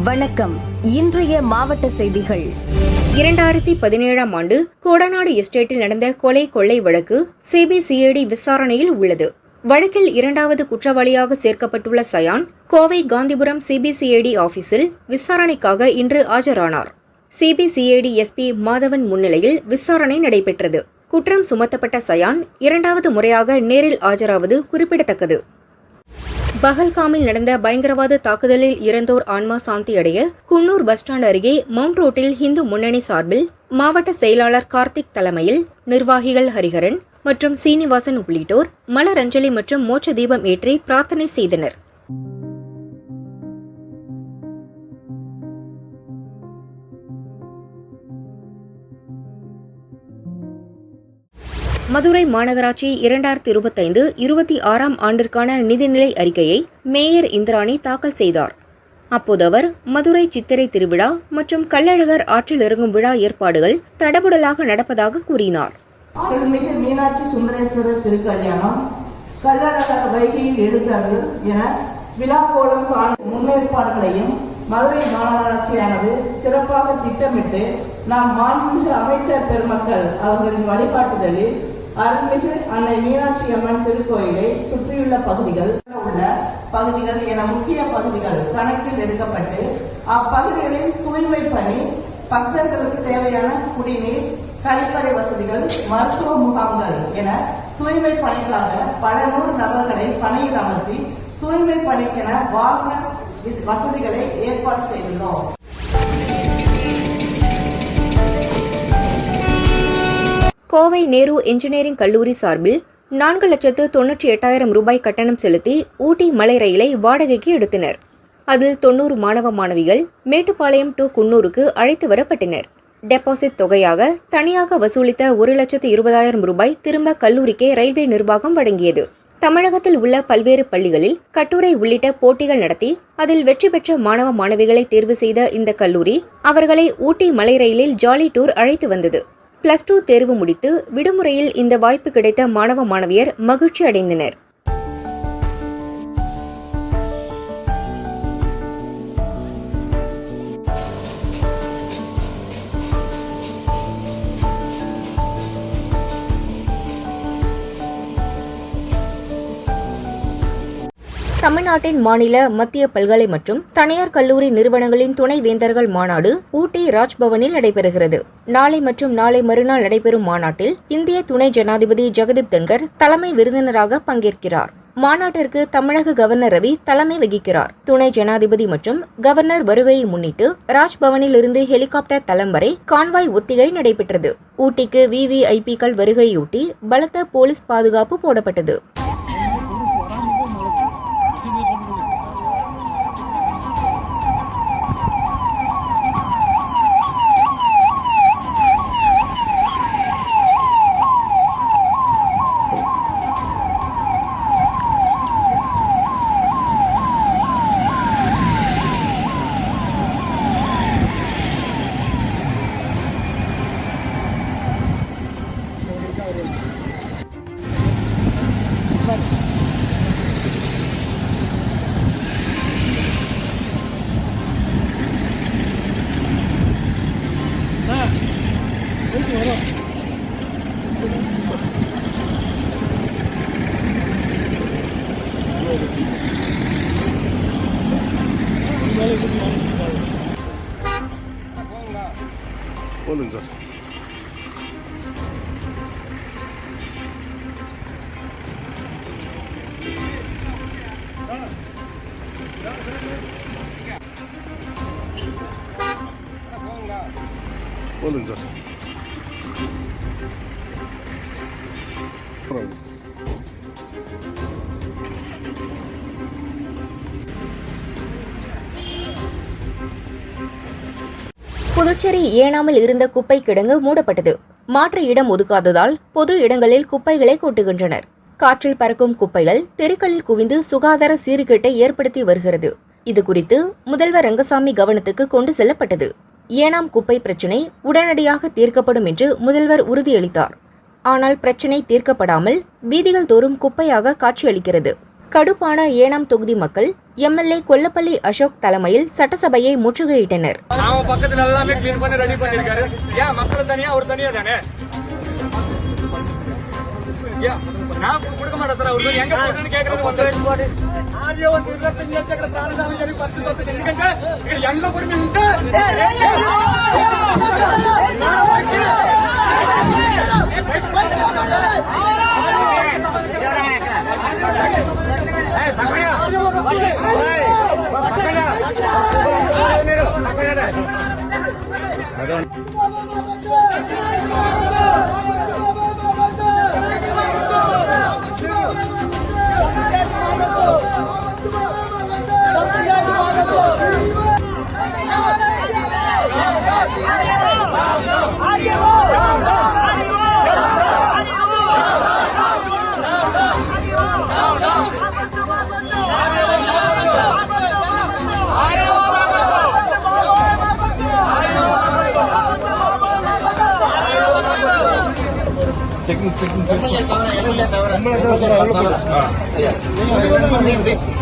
வணக்கம். இன்றைய மாவட்ட செய்திகள். இரண்டாயிரத்தி பதினேழாம் ஆண்டு கோடநாடு எஸ்டேட்டில் நடந்த கொலை கொள்ளை வழக்கு சிபிசிஐடி விசாரணையில் உள்ளது. வழக்கில் இரண்டாவது குற்றவாளியாக சேர்க்கப்பட்டுள்ள சயான் கோவை காந்திபுரம் சிபிசிஐடி ஆபீஸில் விசாரணைக்காக இன்று ஆஜரானார். சிபிசிஐடி எஸ்பி மாதவன் முன்னிலையில் விசாரணை நடைபெற்றது. குற்றம் சுமத்தப்பட்ட சயான் இரண்டாவது முறையாக நேரில் ஆஜராவது குறிப்பிடத்தக்கது. பஹல்காமில் நடந்த பயங்கரவாத தாக்குதலில் இறந்தோர் ஆன்மா சாந்தி அடைய குன்னூர் பஸ் ஸ்டாண்ட் அருகே மவுண்ட் ரோட்டில் இந்து முன்னணி சார்பில் மாவட்ட செயலாளர் கார்த்திக் தலைமையில் நிர்வாகிகள் ஹரிஹரன் மற்றும் சீனிவாசன் உள்ளிட்டோர் மலரஞ்சலி மற்றும் மோட்ச தீபம் ஏற்றி பிரார்த்தனை செய்தனர். மதுரை மாநகராட்சி இரண்டாயிரத்தி இருபத்தைந்து இருபத்தி ஆறாம் ஆண்டிற்கான நிதிநிலை அறிக்கையை மேயர் இந்திராணி தாக்கல் செய்தார். அப்போது அவர் மதுரை சித்திரை திருவிழா மற்றும் கள்ளழகர் ஆற்றில் இறங்கும் விழா ஏற்பாடுகள் தடபுடலாக நடப்பதாக கூறினார். அருள்மிகு மீனாட்சி சுந்தரேஸ்வரர் திருக்கல்யாணம் கள்ளழகர் வைகையில் எழுந்தது என விழா கோலம் காணும் முன்னேற்பாடுகளையும் மதுரை மாநகராட்சியானது சிறப்பாக திட்டமிட்டு நாம் மாண்புமிகு அமைச்சர் பெருமக்கள் அவர்களின் வழிகாட்டுதலில் அருள்மிகு அன்னை மீனாட்சி அம்மன் திருக்கோயிலை சுற்றியுள்ள பகுதிகள் உள்ள பகுதிகள் என முக்கிய பகுதிகள் கணக்கில் எடுக்கப்பட்டு அப்பகுதிகளில் தூய்மை பணி பக்தர்களுக்கு தேவையான குடிநீர் கழிப்பறை வசதிகள் மருத்துவ முகாம்கள் என தூய்மை பணிக்காக பல நூறு நபர்களை பணியில் அமர்த்தி தூய்மை பணிக்கென வாகன வசதிகளை ஏற்பாடு செய்துள்ளோம். கோவை நேரு என்ஜினியரிங் கல்லூரி சார்பில் நான்கு லட்சத்து தொன்னூற்றி எட்டாயிரம் ரூபாய் கட்டணம் செலுத்தி ஊட்டி மலை ரயிலை வாடகைக்கு எடுத்தனர். அதில் தொன்னூறு மாணவ மாணவிகள் மேட்டுப்பாளையம் டு குன்னூருக்கு அழைத்து வரப்பட்டனர். டெபாசிட் தொகையாக தனியாக வசூலித்த ஒரு லட்சத்து இருபதாயிரம் ரூபாய் திரும்ப கல்லூரிக்கே ரயில்வே நிர்வாகம் வழங்கியது. தமிழகத்தில் உள்ள பல்வேறு பள்ளிகளில் கட்டுரை உள்ளிட்ட போட்டிகள் நடத்தி அதில் வெற்றி பெற்ற மாணவ மாணவிகளை தேர்வு செய்த இந்த கல்லூரி அவர்களை ஊட்டி மலை ரயிலில் ஜாலி டூர் அழைத்து வந்தது. பிளஸ் டூ தேர்வு முடித்து விடுமுறையில் இந்த வாய்ப்பு கிடைத்த மாணவ மாணவியர் மகிழ்ச்சி அடைந்தனர் தமிழ்நாட்டின் மாநில மத்திய பல்கலை மற்றும் தனியார் கல்லூரி நிறுவனங்களின் துணை வேந்தர்கள் மாநாடு ஊட்டி ராஜ்பவனில் நடைபெறுகிறது. நாளை மற்றும் நாளை மறுநாள் நடைபெறும் மாநாட்டில் இந்திய துணை ஜனாதிபதி ஜெகதீப் தன்கர் தலைமை விருந்தினராக பங்கேற்கிறார். மாநாட்டிற்கு தமிழக கவர்னர் ரவி தலைமை வகிக்கிறார். துணை ஜனாதிபதி மற்றும் கவர்னர் வருகையை முன்னிட்டு ராஜ்பவனில் இருந்து ஹெலிகாப்டர் தளம் வரை கான்வாய் ஒத்திகை நடைபெற்றது. ஊட்டிக்கு விவிஐபிக்கள் வருகையொட்டி பலத்த போலீஸ் பாதுகாப்பு போடப்பட்டது. பரவாயில்ல. புதுச்சேரி ஏனாமில் இருந்த குப்பை கிடங்கு மூடப்பட்டது. மாற்று இடம் ஒதுக்காததால் பொது இடங்களில் குப்பைகளை கொட்டுகின்றனர். காற்றில் பறக்கும் குப்பைகள் தெருக்களில் குவிந்து சுகாதார சீர்கேட்டை ஏற்படுத்தி வருகிறது. இது குறித்து முதல்வர் ரங்கசாமி கவனத்துக்கு கொண்டு செல்லப்பட்டது. ஏனாம் குப்பை பிரச்சினை உடனடியாக தீர்க்கப்படும் என்று முதல்வர் உறுதியளித்தார். ஆனால் பிரச்சினை தீர்க்கப்படாமல் வீதிகள் தோறும் குப்பையாக காட்சியளிக்கிறது கடுப்பான ஏனாம் தொகுதி மக்கள் எம்எல்ஏ கொல்லப்பள்ளி அசோக் தலைமையில் சட்டசபையை முற்றுகையிட்டனர் அவன் பக்கத்துல எல்லாமே చెకింగ్ చెకింగ్ చెకింగ్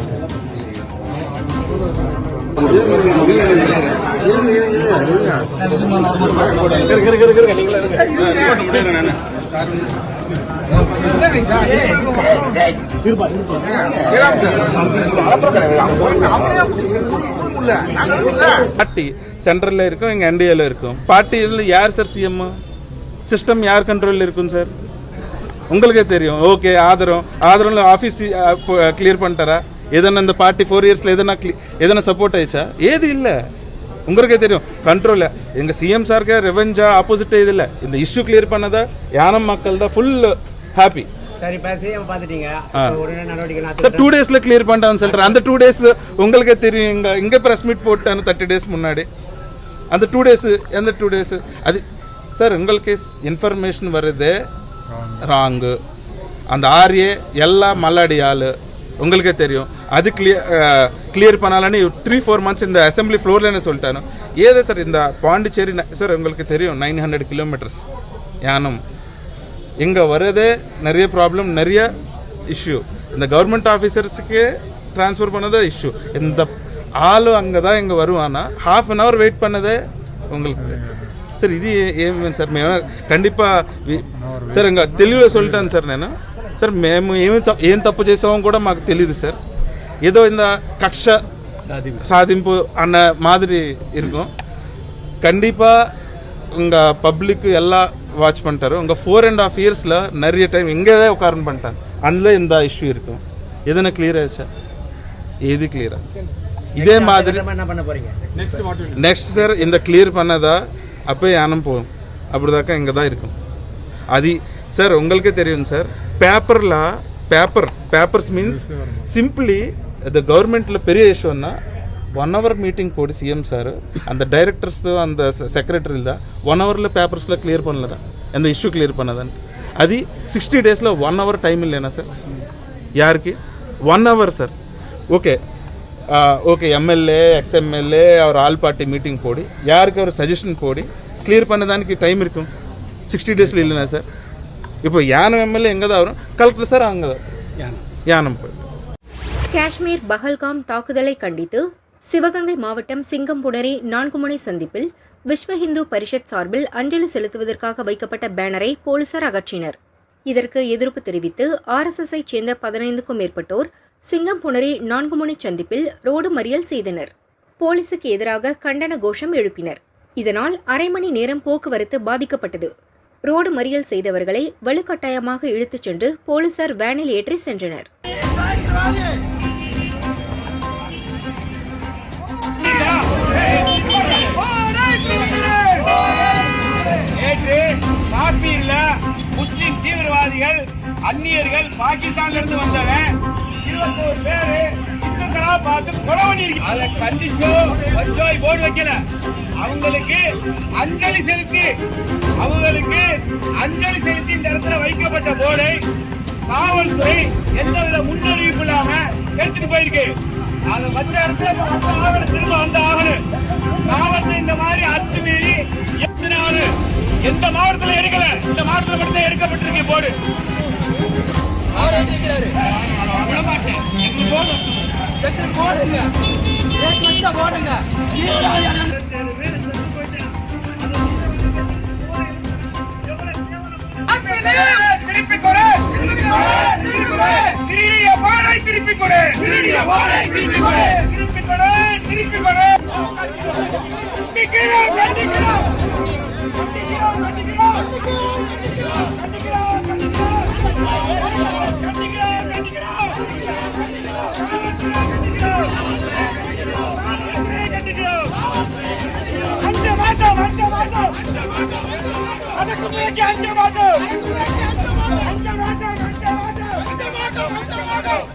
பார்ட்டி சென்ட்ரல்ல இருக்கும் எங்க என்டிஏல இருக்கும். பார்ட்டியில் யார் சார் சிஎம் சிஸ்டம் யார் கண்ட்ரோல்ல இருக்கும் சார் உங்களுக்கே தெரியும். ஓகே ஆதரவு. ஆதரம்ல ஆஃபீஸ் கிளியர் பண்ணிட்டாரா? எதனா இந்த பார்ட்டி ஃபோர் இயர்ஸ்ல எதனா எதனா சப்போர்ட் ஆயிடுச்சா? ஏது இல்ல. உங்களுக்கே தெரியும். கண்ட்ரோல் எங்க சிஎம் சாருக்கு ரெவெஞ்சா ஆப்போசிட் இது இல்ல. இந்த இஷ்யூ கிளியர் பண்ணதா யானம் மக்கள் தான் ஃபுல் ஹாப்பி டூ டேஸ்ல கிளியர் பண்ணிட்டான்னு சொல்றேன். அந்த டூ டேஸ் உங்களுக்கே தெரியும். இங்க இங்க பிரஸ் மீட் போட்டாను தேர்ட்டி டேஸ் முன்னாடி. அந்த டூ டேஸ் எந்த டூ டேஸ் அது சார் உங்களுக்கு இன்ஃபர்மேஷன் வருது. ராங்கு அந்த ஆர்ஏ எல்லாம் மல்லாடி ஆளு. உங்களுக்கே தெரியும். அது கிளியர் கிளியர் பண்ணாలని த்ரீ ஃபோர் மந்த்ஸ் இந்த அசம்பிளி ஃப்ளோர்லன்னு சொல்லிட்டானோ ஏதோ சார் இந்த பாண்டிச்சேரி சார் உங்களுக்கு தெரியும் நைன் ஹண்ட்ரட் கிலோமீட்டர்ஸ் யானம். இங்கே வர்றதே நிறைய ப்ராப்ளம் நிறைய இஷ்யூ இந்த கவர்மெண்ட் ஆஃபீஸர்ஸுக்கு ட்ரான்ஸ்ஃபர் பண்ணதே இஷ்யூ இந்த ஆளும் அங்கே தான் இங்கே வருவானா? ஹாஃப் அன் ஹவர் வெயிட் பண்ணதே உங்களுக்கு சார் இது ஏன் சார் கண்டிப்பாக சார் இங்கே தெளிவில் சொல்லிட்டேன் சார் நான். సార్ మేము ఏమి తప్పు- ఏం తప్పు చేసామో కూడా మాకు తెలియదు సార్ ఏదో இந்த కక్ష சாதிப்பு அண்ண மாதிரி இருக்கும் கண்டிப்பா உங்க பப்ளிக் எல்லாம் வாட்ச் பண்ணிட்டாரு உங்க ஃபோர் அண்ட் ஆஃப் இயர்ஸ்ல நிறைய டைம் இங்கே தான் உட்காரன் பண்ணிட்டாங்க அதுல இந்த இஷ்யூ இருக்கும் எதுனா கிளியர் ஆயிடுச்சா எது கிளியரா இதே மாதிரி என்ன பண்ண போறீங்க நெக்ஸ்ட் சார் இந்த கிளியர் பண்ணதா அப்போ யானம் போகும் அப்படிதாக்கா இங்கே தான் இருக்கும் அது சார் உங்களுக்கே தெரியும் sir పేపర్లా paper papers means simply the ಗೌರ್ಮೆಂಟ್ಲ ಪೆರಿಯ ಇಶ್ಯೂನ ಒನ್ ಅವರ್ மீட்டிங் போடு சிஎம் சார் அந்த டைரக்டர்ஸ் அந்த செக்ரட்டரி இல்லை ஒன் ஹவரில் பேப்பர்ஸில் கிளியர் பண்ணலடா அந்த இஷ்யூ கிளியர் பண்ணதான்னு అది సిక్స్టీ డేస్లో వన్ అవర్ టైం లేనా sir యార్కి one hour sir okay okay M L A ex M L A ಅವ್ರ ಆಲ್ ಪಾರ್ಟಿ ಮೀಟಿಂಗ್ ಪೋಡಿ ಯಾರಿಗೆ ಅವ್ರ ಸಜೆಷನ್ ಪೋಡಿ ಕ್ಲಿಯರ್ ಪನ್ನದಾನಿಗೆ ಟೈಮ್ ಇರ್ಕು ಸಿಕ್ಸ್ಟಿ ಡೇಸ್ಲಿ ಇಲ್ಲನಾ ಸರ್ இப்போ யானம் எம்எல்ஏ எங்கே தான் வரும்? கலெக்டர் சார் அங்கே தான். யானம் போய். காஷ்மீர் பஹல்காம் தாக்குதலை கண்டித்து சிவகங்கை மாவட்டம் சிங்கம்புணரி நான்குமுனை சந்திப்பில் விஸ்வ இந்து பரிஷத் சார்பில் அஞ்சலி செலுத்துவதற்காக வைக்கப்பட்ட பேனரை போலீசார் அகற்றினர். இதற்கு எதிர்ப்பு தெரிவித்து ஆர்எஸ்எஸ்ஐ சேர்ந்த பதினைந்துக்கும் மேற்பட்டோர் சிங்கம்புணரி நான்குமுனை சந்திப்பில் ரோடு மறியல் செய்தனர். போலீசுக்கு எதிராக கண்டன கோஷம் எழுப்பினர். இதனால் அரை மணி நேரம் போக்குவரத்து பாதிக்கப்பட்டது. ரோடு மறியல் செய்தவர்களை வலுக்கட்டாயமாக இழுத்துச் சென்று போலீசார் வேனில் ஏற்றி சென்றனர். நேற்று காஷ்மீர்ல முஸ்லிம் தீவிரவாதிகள் அந்நியர்கள் பாகிஸ்தான்ல இருந்து வந்தவன் இருபத்தோரு பேரு இந்துக்களா பார்த்து கொலை பண்ணிருக்கு அதை கண்டிச்சோ போர்டு வைக்கல. அவங்களுக்கு அஞ்சலி செலுத்தி அவங்களுக்கு அஞ்சலி செலுத்தி இந்த இடத்துல வைக்கப்பட்ட போர்டை காவல்துறை எந்தவித முன்னறிவிப்பு இல்லாம எடுத்துட்டு போயிருக்கு. அதை மற்ற இடத்துல ஆகணும் திரும்ப வந்த ஆகணும் காவல்துறை இந்த மாதிரி அத்துமீறி எத்தனை ஆளு எந்த மாவட்டத்துல எடுக்கல? இந்த மாவட்டத்துல மட்டும் தான் எடுக்கப்பட்டிருக்கு போர்டு. விடமாட்டேன் எங்களுக்கு போதும். எங்களுக்கு போடுங்க. ஏற்கனவே போடுங்க திருப்பி கொடு திருடிய வாழை கொடு திருடிய வாழை கொடு கொடு கொடு கண்டிக்கிறோம் கண்டிக்கிறோம் கண்டிக்கிறோம் கண்டிக்கிறோம் கண்டிக்கிறோம் கண்டிக்கிறோம் கண்டிக்கிறோம் கண்டிக்கிறோம் அதுக்கு பிறகு அஞ்ச மாட்டோம் அஞ்ச மாட்டோம் அஞ்ச மாட்டோம் அஞ்ச மாட்டோம் அஞ்ச மாட்டோம் அஞ்ச மாட்டோம்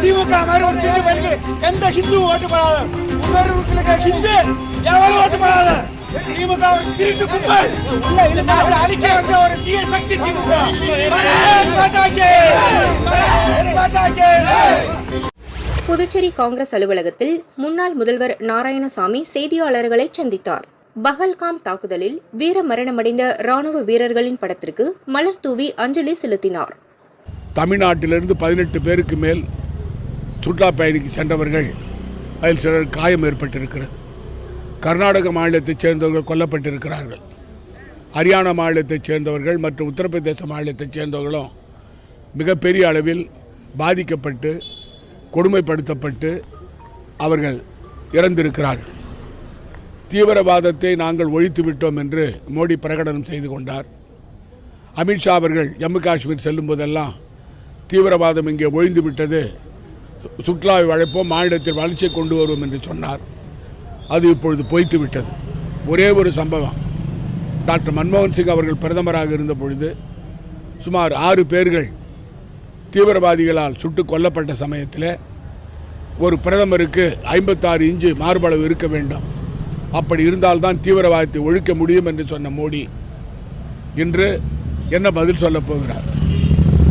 திமுக மாதிரி ஒரு திண்டு பயிலுக்கு எந்த ஹிந்து ஓட்டு போடாத இன்னொரு வீட்டுல ஹிந்து எவ்வளவு ஓட்டு போடாத திமுக ஒரு திருட்டு கும்பல். அழிக்க வந்த ஒரு தீய சக்தி திமுக! புதுச்சேரி காங்கிரஸ் அலுவலகத்தில் முன்னாள் முதல்வர் நாராயணசாமி செய்தியாளர்களை சந்தித்தார். பஹல்காம் தாக்குதலில் வீர மரணமடைந்த ராணுவ வீரர்களின் படத்திற்கு மலர் தூவி அஞ்சலி செலுத்தினார். தமிழ்நாட்டிலிருந்து பதினெட்டு பேருக்கு மேல் சுற்றுலா பயணிக்கு சென்றவர்கள் அதில் சிலர் காயம் ஏற்பட்டிருக்கிறது. கர்நாடக மாநிலத்தைச் சேர்ந்தவர்கள் கொல்லப்பட்டிருக்கிறார்கள். ஹரியானா மாநிலத்தைச் சேர்ந்தவர்கள் மற்றும் உத்தரப்பிரதேச மாநிலத்தைச் சேர்ந்தவர்களும் மிகப்பெரிய அளவில் பாதிக்கப்பட்டு கொடுமைப்படுத்தப்பட்டு அவர்கள் இறந்திருக்கிறார்கள். தீவிரவாதத்தை நாங்கள் ஒழித்து விட்டோம் என்று மோடி பிரகடனம் செய்து கொண்டார். அமித்ஷா அவர்கள் ஜம்மு காஷ்மீர் செல்லும் போதெல்லாம் தீவிரவாதம் இங்கே ஒழிந்து விட்டது. சுற்றுலாவை அழைப்போம் மாநிலத்தில் வளர்ச்சியை கொண்டு வருவோம் என்று சொன்னார். அது இப்பொழுது பொய்த்து விட்டது. ஒரே ஒரு சம்பவம். டாக்டர் மன்மோகன் சிங் அவர்கள் பிரதமராக இருந்த பொழுது சுமார் ஆறு பேர்கள் தீவிரவாதிகளால் சுட்டுக் கொல்லப்பட்ட சமயத்தில் ஒரு பிரதமருக்கு ஐம்பத்தாறு இன்ச்சு மார்பளவு இருக்க வேண்டும். அப்படி இருந்தால்தான் தீவிரவாதத்தை ஒழிக்க முடியும் என்று சொன்ன மோடி இன்று என்ன பதில் சொல்லப் போகிறார்?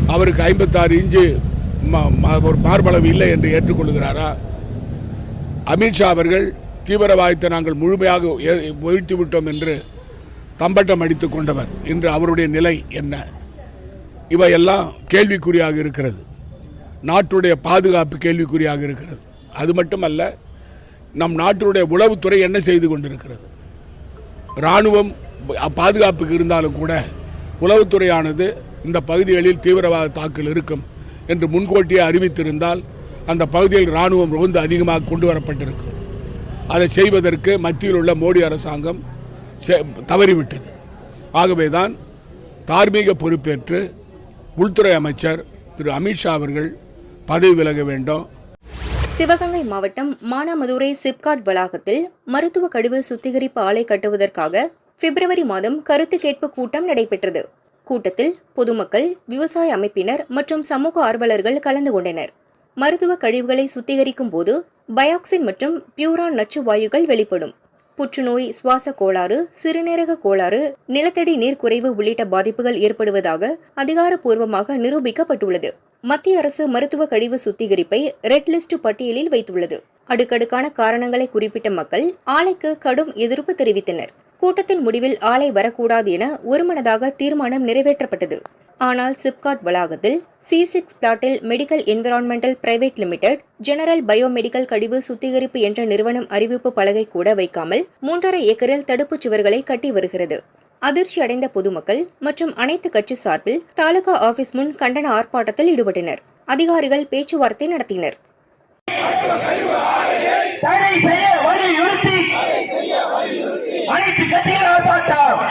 அவருக்கு ஐம்பத்தாறு இன்ச்சு ம- ஒரு மார்பளவு இல்லை என்று ஏற்றுக்கொள்கிறாரா? அமித்ஷா அவர்கள் தீவிரவாதத்தை நாங்கள் முழுமையாக ஏ- ஒழித்து விட்டோம் என்று தம்பட்டம் அடித்துக் கொண்டவர். இன்று அவருடைய நிலை என்ன? இவையெல்லாம் கேள்விக்குறியாக இருக்கிறது. நாட்டுடைய பாதுகாப்பு கேள்விக்குறியாக இருக்கிறது. அது மட்டுமல்ல நம் நாட்டுடைய உளவுத்துறை என்ன செய்து கொண்டிருக்கிறது? இராணுவம் பாதுகாப்புக்கு இருந்தாலும் கூட உளவுத்துறையானது இந்த பகுதிகளில் தீவிரவாத தாக்கல் இருக்கும் என்று முன்கூட்டியே அறிவித்திருந்தால் அந்த பகுதியில் இராணுவம் ரொம்ப அதிகமாக கொண்டு வரப்பட்டிருக்கும். அதை செய்வதற்கு மத்தியில் உள்ள மோடி அரசாங்கம் தவறிவிட்டது தவறிவிட்டது. ஆகவேதான் தார்மீக பொறுப்பேற்று உள்துறை அமைச்சர் திரு அமித்ஷா அவர்கள் பதவி விலக வேண்டும். சிவகங்கை மாவட்டம் மானாமதுரை சிப்காட் வளாகத்தில் மருத்துவ கழிவு சுத்திகரிப்பு ஆலை கட்டுவதற்காக பிப்ரவரி மாதம் கருத்து கேட்பு கூட்டம் நடைபெற்றது. கூட்டத்தில் பொதுமக்கள் விவசாய அமைப்பினர் மற்றும் சமூக ஆர்வலர்கள் கலந்து கொண்டனர். மருத்துவ கழிவுகளை சுத்திகரிக்கும் போது பயாக்சின் மற்றும் பியூரான் நச்சு வாயுகள் வெளிப்படும். புற்றுநோய் சுவாச கோளாறு சிறுநீரக கோளாறு நிலத்தடி நீர் குறைவு உள்ளிட்ட பாதிப்புகள் ஏற்படுவதாக அதிகாரப்பூர்வமாக நிரூபிக்கப்பட்டுள்ளது. மத்திய அரசு மருத்துவ கழிவு சுத்திகரிப்பை ரெட் லிஸ்ட் பட்டியலில் வைத்துள்ளது. அடுக்கடுக்கான காரணங்களை குறிப்பிட்ட மக்கள் ஆலைக்கு கடும் எதிர்ப்பு தெரிவித்தனர். கூட்டத்தின் முடிவில் ஆலை வரக்கூடாது என ஒருமனதாக தீர்மானம் நிறைவேற்றப்பட்டது. ஆனால் சிப்காட் வளாகத்தில் C six பிளாட்டில் medical environmental private limited general biomedical கழிவு சுத்திகரிப்பு என்ற நிறுவனம் அறிவிப்பு பலகை கூட வைக்காமல் மூன்றரை ஏக்கரில் தடுப்புச் சுவர்களை கட்டி வருகிறது. அதிர்ச்சி அடைந்த பொதுமக்கள் மற்றும் அனைத்து கட்சி சார்பில் தாலுகா ஆபீஸ் முன் கண்டன ஆர்ப்பாட்டத்தில் ஈடுபட்டனர். அதிகாரிகள் பேச்சுவார்த்தை நடத்தினர். தடை செய்ய வலியுறுத்தி அனைத்து கட்சிகள் ஆர்ப்பாட்டம்.